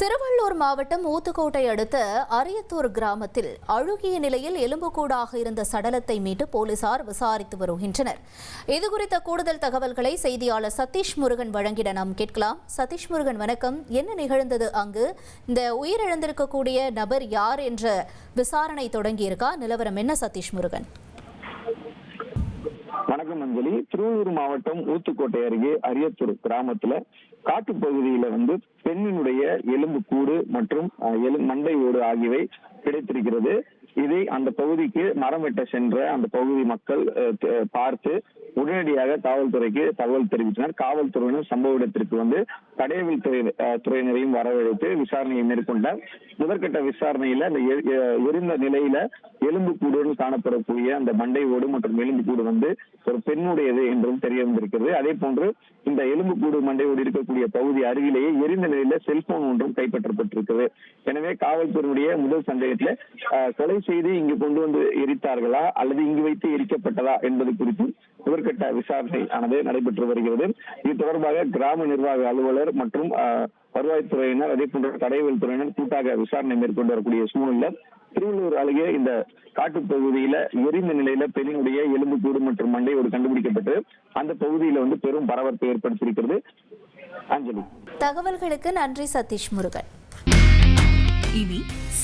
திருவள்ளூர் மாவட்டம் ஊத்துக்கோட்டை அடுத்த அரியத்தூர் கிராமத்தில் அழுகிய நிலையில் எலும்புக்கூடாக இருந்த சடலத்தை மீட்டு போலீசார் விசாரித்து வருகின்றனர். இதுகுறித்த கூடுதல் தகவல்களை செய்தியாளர் சதீஷ் முருகன் வழங்கிட நாம் கேட்கலாம். சதீஷ் முருகன் வணக்கம். என்ன நிகழ்ந்தது அங்கு? இந்த உயிரிழந்திருக்கக்கூடிய நபர் யார் என்ற விசாரணை தொடங்கியிருக்கா? நிலவரம் என்ன சதீஷ் முருகன்? வணக்கம் அஞ்சலி. திருவள்ளூர் மாவட்டம் ஊத்துக்கோட்டை அருகே அரியத்தூர் கிராமத்துல காட்டுப்பகுதியில வந்து பெண்ணினுடைய எலும்பு கூடு மற்றும் அஹ், மண்டை ஓடு ஆகியவை கிடைத்திருக்கிறது. இதை அந்த பகுதிக்கு மரம் வெட்ட சென்ற அந்த பகுதி மக்கள் பார்த்து உடனடியாக காவல்துறைக்கு தகவல் தெரிவித்தனர். காவல்துறையினர் சம்பவ இடத்திற்கு வந்து தடயவியல் துறை துறையினரையும் வரவழைத்து விசாரணையை மேற்கொண்டார் முதற்கட்ட விசாரணையில அந்த எரிந்த நிலையில எலும்பு கூடுடன் காணப்படக்கூடிய அந்த மண்டை ஓடு மற்றும் எலும்பு கூடு வந்து ஒரு பெண்ணுடையது என்றும் தெரிய வந்திருக்கிறது அதே போன்று இந்த எலும்பு கூடு மண்டை ஓடு இருக்கக்கூடிய பகுதி அருகிலேயே எரிந்த நிலையில செல்போன் ஒன்றும் கைப்பற்றப்பட்டிருக்கிறது. எனவே காவல்துறையினுடைய முதல் சந்தேகத்துல கொலை கொலை செய்து இங்கு கொண்டு வந்து எரித்தார்களா? அல்லது இங்கு வைத்து எரிக்கப்பட்டதா என்பது குறித்து முதற்கட்ட விசாரணை ஆனது நடைபெற்று வருகிறது. இது தொடர்பாக கிராம நிர்வாக அலுவலர் மற்றும் வருவாய்த்துறையினர் அதே போன்ற தடயவியல் துறையினர் கூட்டாக விசாரணை மேற்கொண்டு வரக்கூடிய சூழ்நிலை. திருவள்ளூர் அருகே இந்த காட்டுப் பகுதியில எரிந்த நிலையில பெண்ணினுடைய எலும்புக்கூடு மற்றும் மண்டையோடு கண்டுபிடிக்கப்பட்டு அந்த பகுதியில வந்து பெரும் பரபரப்பை ஏற்படுத்தியிருக்கிறது. அஞ்சலி. தகவல்களுக்கு நன்றி சதீஷ் முருகன். இனி